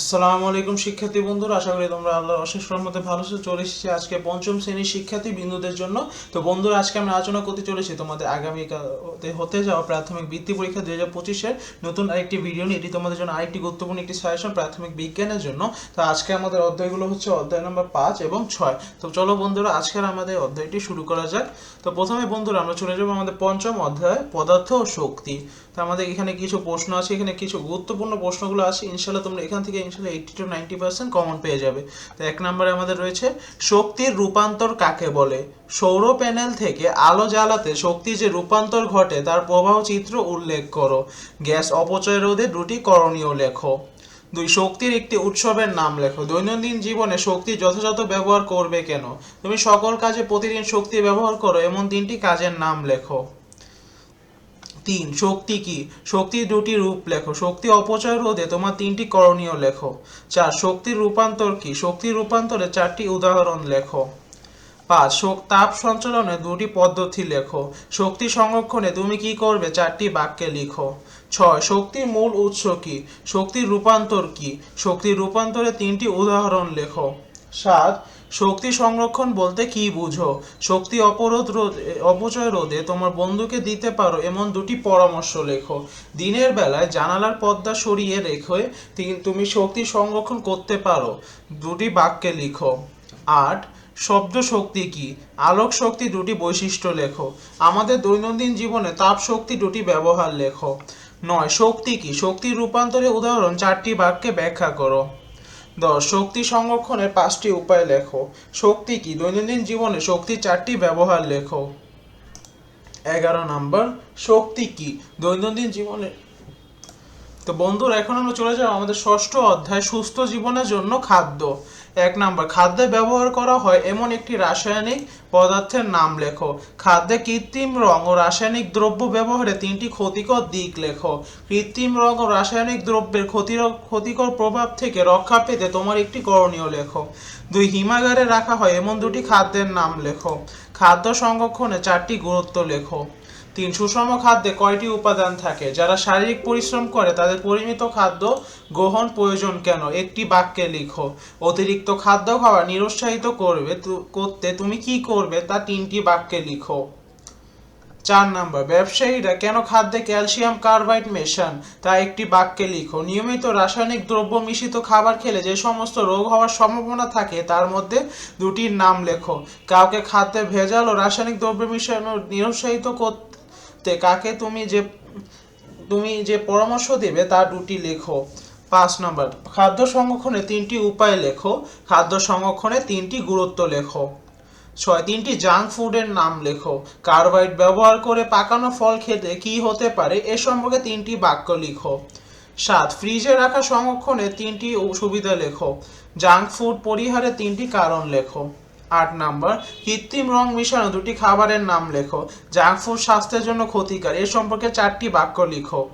আসসালামু আলাইকুম শিক্ষার্থী বন্ধুরা, আশা করি তোমরা আল্লাহর অশেষ রহমতে ভালো আছো। চলে এসেছি আজকে পঞ্চম শ্রেণির শিক্ষার্থী বিন্দুদের জন্য। তো বন্ধুরা, আজকে আমরা আলোচনা করতে চলেছি তোমাদের আগামী কা- হতে যাওয়া প্রাথমিক বৃত্তি পরীক্ষা দুই হাজার পঁচিশের নতুন আরেকটি ভিডিও নিয়ে। এটি তোমাদের জন্য আরেকটি গুরুত্বপূর্ণ একটি সাজেশন প্রাথমিক বিজ্ঞানের জন্য। তো আজকে আমাদের অধ্যায়গুলো হচ্ছে অধ্যায় নম্বর পাঁচ এবং ছয়। তো চলো বন্ধুরা, আজকের আমাদের অধ্যায়টি শুরু করা যাক। তো প্রথমে বন্ধুরা, আমরা চলে যাব আমাদের পঞ্চম অধ্যায়, পদার্থ ও শক্তি। তো আমাদের এখানে কিছু প্রশ্ন আছে, এখানে কিছু গুরুত্বপূর্ণ প্রশ্নগুলো আছে। ইনশাল্লাহ তোমরা এখান থেকে ইনশাল্লাহ eighty two ninety percent common পেয়ে যাবে। তো এক নম্বরে আমাদের রয়েছে, শক্তির রূপান্তর কাকে বলে? সৌর প্যানেল থেকে আলো জ্বালাতে শক্তি যে রূপান্তর ঘটে, তার প্রবাহ চিত্র উল্লেখ করো। গ্যাস অপচয় রোধে দুটি করণীয় লেখো। দুই, শক্তির একটি উৎসবের নাম লেখো। দৈনন্দিন জীবনে শক্তি যথাযথ ব্যবহার করবে কেন? তুমি সকল কাজে প্রতিদিন শক্তি ব্যবহার করো, এমন তিনটি কাজের নাম লেখো। তিন, শক্তি কি? শক্তির দুটি রূপ লেখো। শক্তি অপচয় রোধে তোমার তিনটি করণীয় লেখো। চার, শক্তির রূপান্তর কি? শক্তির রূপান্তরে চারটি উদাহরণ লেখো। পাঁচ তাপ সঞ্চালনে দুটি পদ্ধতি লেখো। শক্তি সংরক্ষণে তুমি কি করবে? চারটি বাক্যে লিখো। ছয়, শক্তির মূল উৎস কি? শক্তির রূপান্তর কি? শক্তির রূপান্তরে তিনটি উদাহরণ লেখো। সাত শক্তি সংরক্ষণ বলতে কি বুঝো? শক্তি অপরোধ রোধ অপচয় রোধে তোমার বন্ধুকে দিতে পারো এমন দুটি পরামর্শ লেখো। দিনের বেলায় জানালার পর্দা সরিয়ে রেখে তুমি শক্তি সংরক্ষণ করতে পারো। দুটি বাক্যে লিখো। আট, শব্দ শক্তি কি? আলোক শক্তি দুটি বৈশিষ্ট্য লেখো। আমাদের দৈনন্দিন জীবনে তাপ শক্তি দুটি ব্যবহার লেখো। নয়, শক্তি কি? শক্তির রূপান্তরের উদাহরণ চারটি বাক্যে ব্যাখ্যা করো। দশ শক্তি সংরক্ষণের পাঁচটি উপায় লেখো। শক্তি কি? দৈনন্দিন জীবনে শক্তি চারটি ব্যবহার লেখো। এগারো নাম্বার, শক্তি কি? দৈনন্দিন জীবনে তো বন্ধুরা, এখন আমরা চলে যাব আমাদের ষষ্ঠ অধ্যায়, সুস্থ জীবনের জন্য খাদ্য। এক নাম্বার, খাদ্যে ব্যবহার করা হয় এমন একটি রাসায়নিক পদার্থের নাম লেখো। খাদ্যে কৃত্রিম রং ও রাসায়নিক দ্রব্য ব্যবহারে তিনটি ক্ষতিকর দিক লেখো। কৃত্রিম রং ও রাসায়নিক দ্রব্যের ক্ষতির ক্ষতিকর প্রভাব থেকে রক্ষা পেতে তোমার একটি করণীয় লেখো। দুই, হিমাগারে রাখা হয় এমন দুটি খাদ্যের নাম লেখো। খাদ্য সংরক্ষণে চারটি গুরুত্ব লেখো। তিন সুষম খাদ্যে কয়টি উপাদান থাকে? যারা শারীরিক পরিশ্রম করে, তাদের পরিমিত খাদ্য গ্রহণ প্রয়োজন কেন? একটি বাক্যে লিখো। অতিরিক্ত খাদ্য খাওয়া নিরুৎসাহিত করবে করতে তুমি কি করবে? তা তিনটি বাক্যে লিখো। চার নাম্বার, ব্যবসায়ীরা কেন খাদ্যে ক্যালসিয়াম কার্বাইড মেশান? তা একটি বাক্যে লিখো। নিয়মিত রাসায়নিক দ্রব্য মিশ্রিত খাবার খেলে যে সমস্ত রোগ হওয়ার সম্ভাবনা থাকে, তার মধ্যে দুটির নাম লেখো। কাউকে খাদ্যে ভেজাল ও রাসায়নিক দ্রব্য মিশানো নিরুৎসাহিত করতে কাকে তুমি যে তুমি যে পরামর্শ দেবে তার দুটি লেখো। পাঁচ নম্বর, খাদ্য সংরক্ষণে তিনটি উপায় লেখো। খাদ্য সংরক্ষণে তিনটি গুরুত্ব লেখো। ছয়, তিনটি জাঙ্ক ফুডের নাম লেখো। কার্বাইড ব্যবহার করে পাকানো ফল খেতে কি হতে পারে এ সম্পর্কে তিনটি বাক্য লিখো। সাত, ফ্রিজে রাখা সংরক্ষণে তিনটি সুবিধা লেখো। জাঙ্ক ফুড পরিহারে তিনটি কারণ লেখো। আট নাম্বার। কৃত্রিম রং মিশানো দুটি খাবারের নাম লেখো। জাঙ্ক ফুড স্বাস্থ্যের জন্য ক্ষতিকর। এ সম্পর্কে চারটি বাক্য লিখো।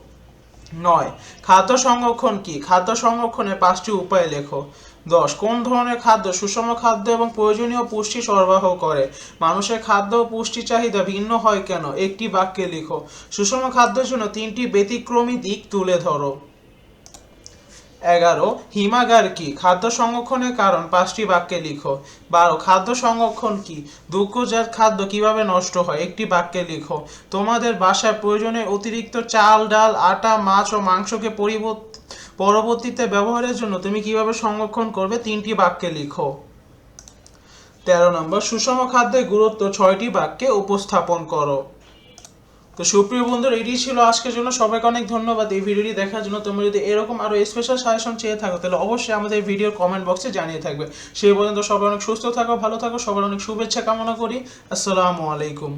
নয়, খাদ্য সংরক্ষণ কি? খাদ্য সংরক্ষণের পাঁচটি উপায় লেখো। দশ, কোন ধরনের খাদ্য সুষম খাদ্য এবং প্রয়োজনীয় পুষ্টি সরবরাহ করে? মানুষের খাদ্য ও পুষ্টি চাহিদা ভিন্ন হয় কেন? একটি বাক্যে লিখো। সুষম খাদ্যের জন্য তিনটি ব্যতিক্রমী দিক তুলে ধরো। এগারো, হিমাগার কি? খাদ্য সংরক্ষণের কারণ পাঁচটি বাক্যে লিখো। বারো, খাদ্য সংরক্ষণ কি? দুগ্ধজাত খাদ্য কীভাবে নষ্ট হয়? একটি বাক্যে লিখো। তোমাদের বাসায় প্রয়োজনে অতিরিক্ত চাল, ডাল, আটা, মাছ ও মাংসকে পরিবর্ত পরবর্তীতে ব্যবহারের জন্য তুমি কীভাবে সংরক্ষণ করবে? তিনটি বাক্যে লিখো। তেরো নম্বর, সুষম খাদ্যের গুরুত্ব ছয়টি বাক্যে উপস্থাপন করো। তো সুপ্রিয় বন্ধুরা এটি ছিল আজকের জন্য। সবাইকে অনেক ধন্যবাদ এই ভিডিওটি দেখার জন্য। তোমরা যদি এরকম আরও স্পেশাল সাজেশন চেয়ে থাকো, তাহলে অবশ্যই আমাদের ভিডিওর কমেন্ট বক্সে জানিয়ে থাকবে। সেই পর্যন্ত সবাই অনেক সুস্থ থাকো, ভালো থাকো, সবার অনেক শুভেচ্ছা কামনা করি। আসসালামু আলাইকুম।